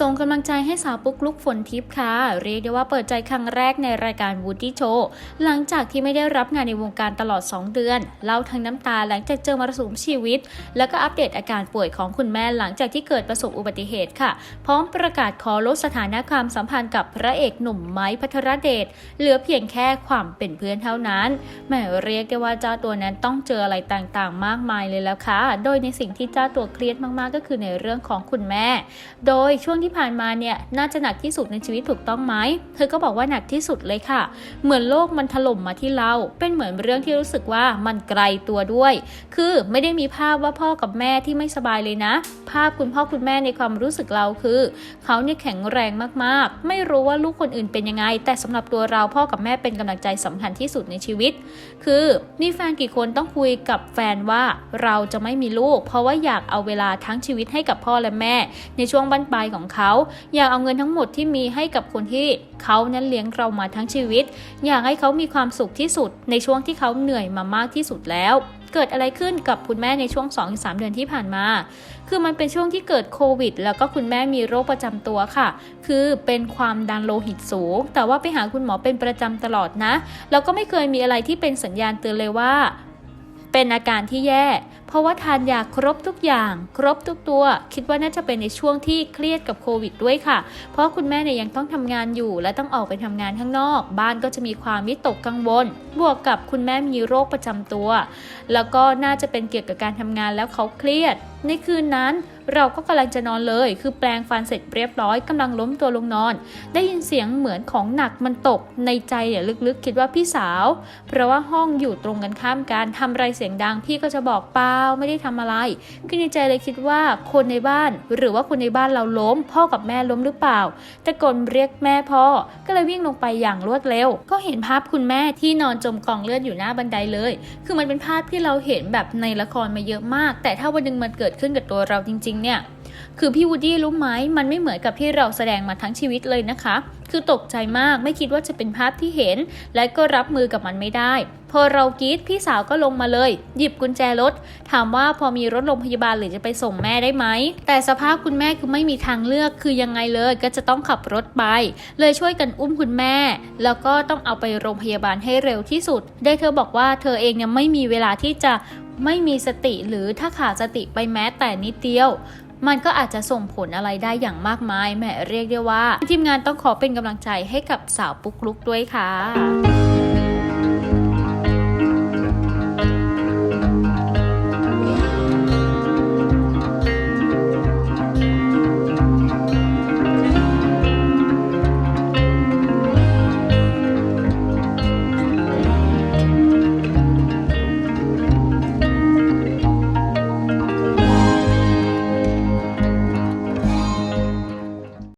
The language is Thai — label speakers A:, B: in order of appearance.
A: ส่งกำลังใจให้สาวปุ๊กลุกฝนทิพย์ค่ะ เรียกได้ว่าเปิดใจครั้งแรกในรายการ Woody Show หลังจากที่ไม่ได้รับงานในวงการตลอด 2 เดือน เล่าทั้งน้ำตาหลังจากเจอมรสุมชีวิต แล้วก็อัปเดตอาการป่วยของคุณแม่หลังจากที่เกิดประสบอุบัติเหตุค่ะ พร้อมประกาศขอลดสถานะความสัมพันธ์กับพระเอกหนุ่มไม้พัทรเดชเหลือเพียงแค่ความเป็นเพื่อนเท่านั้นแหม่เรียกได้ว่าเจ้าตัวนั้นต้องเจออะไรต่างๆ มากมายเลยแล้วค่ะโดยในสิ่งที่เจ้าตัวเครียดมากๆก็คือในเรื่องของคุณแม่ โดยช่วงที่ที่ผ่านมาเนี่ยน่าจะหนักที่สุดในชีวิตถูกต้องไหม เธอก็บอกว่าหนักที่สุดเลยค่ะ เหมือนโลกมันถล่มมาที่เรา เป็นเหมือนเรื่องที่รู้สึกว่ามันไกลตัวด้วย คือไม่ได้มีภาพว่าพ่อกับแม่ที่ไม่สบายเลยนะ ภาพคุณพ่อคุณแม่ในความรู้สึกเราคือ เขาเนี่ยแข็งแรงมากๆ ไม่รู้ว่าลูกคนอื่นเป็นยังไง แต่สำหรับตัวเราพ่อกับแม่เป็นกำลังใจสำคัญที่สุดในชีวิต คือมีแฟนกี่คนต้องคุยกับแฟนว่าเราจะไม่มีลูก เพราะว่าอยากเอาเวลาทั้งชีวิตให้กับพ่อและแม่ ในช่วงบั้นปลายของเขา อยากเอาเงินทั้งหมดที่มีให้กับคนที่เขานั้นเลี้ยงเรามาทั้งชีวิต อยากให้เขามีความสุขที่สุด ในช่วงที่เขาเหนื่อยมามากที่สุดแล้วเกิดอะไรขึ้นกับคุณแม่ในช่วง 2-3 เดือนที่ผ่านมา คือมันเป็นช่วงที่เกิดโควิด แล้วก็คุณแม่มีโรคประจำตัวค่ะ คือเป็นความดันโลหิตสูง แต่ว่าไปหาคุณหมอเป็นประจำตลอดนะ แล้วก็ไม่เคยมีอะไรที่เป็นสัญญาณเตือนเลยว่า เป็นอาการที่แย่ เพราะว่าทานยาครบทุกอย่าง ครบทุกตัว คิดว่าน่าจะเป็นในช่วงที่เครียดกับโควิดด้วยค่ะ เพราะคุณแม่เนี่ยยังต้องทำงานอยู่ และต้องออกไปทำงานข้างนอก บ้านก็จะมีความวิตกกังวล บวกกับคุณแม่มีโรคประจำตัว แล้วก็น่าจะเป็นเกี่ยวกับการทำงานแล้วเขาเครียด ในคืนนั้น เราก็กำลังจะนอนเลย คือแปลงฟันเสร็จเรียบร้อยกำลังล้มตัวลงนอน ได้ยินเสียงเหมือนของหนักมันตกในใจเนี่ยลึกๆ คิดว่าพี่สาว เพราะว่าห้องอยู่ตรงกันข้ามกันทำอะไรเสียงดัง พี่ก็จะบอกเปล่าไม่ได้ทำอะไรคือในใจเลยคิดว่าคนในบ้าน หรือว่าคนในบ้านเราล้ม พ่อกับแม่ล้มหรือเปล่าตะโกนเรียกแม่พ่อก็เลยวิ่งลงไปอย่างรวดเร็ว ก็เห็นภาพคุณแม่ที่นอนจมกองเลือดอยู่หน้าบันไดเลย คือมันเป็นภาพที่เราเห็นแบบในละครมาเยอะมาก แต่ถ้าวันหนึงมันเกิดขึ้นกับตัวเราจริงๆเนี่ยคือพี่วูดดี้รู้ไหมมันไม่เหมือนกับที่เราแสดงมาทั้งชีวิตเลยนะคะ คือตกใจมากไม่คิดว่าจะเป็นภาพที่เห็น และก็รับมือกับมันไม่ได้ พอเรากรีดพี่สาวก็ลงมาเลย หยิบกุญแจรถ ถามว่าพอมีรถโรงพยาบาลหรือจะไปส่งแม่ได้ไหม แต่สภาพคุณแม่คือไม่มีทางเลือกคือยังไงเลยก็จะต้องขับรถไป เลยช่วยกันอุ้มคุณแม่ แล้วก็ต้องเอาไปโรงพยาบาลให้เร็วที่สุด ได้เธอบอกว่าเธอเองเนี่ยไม่มีเวลาที่จะ ไม่มีสติหรือถ้าขาดสติไปแม้แต่นิดเดียว มันก็อาจจะส่งผลอะไรได้อย่างมากมายแหมเรียกได้ว่า ทีมงานต้องขอเป็นกำลังใจให้กับสาวปุ๊กลุกด้วยค่ะ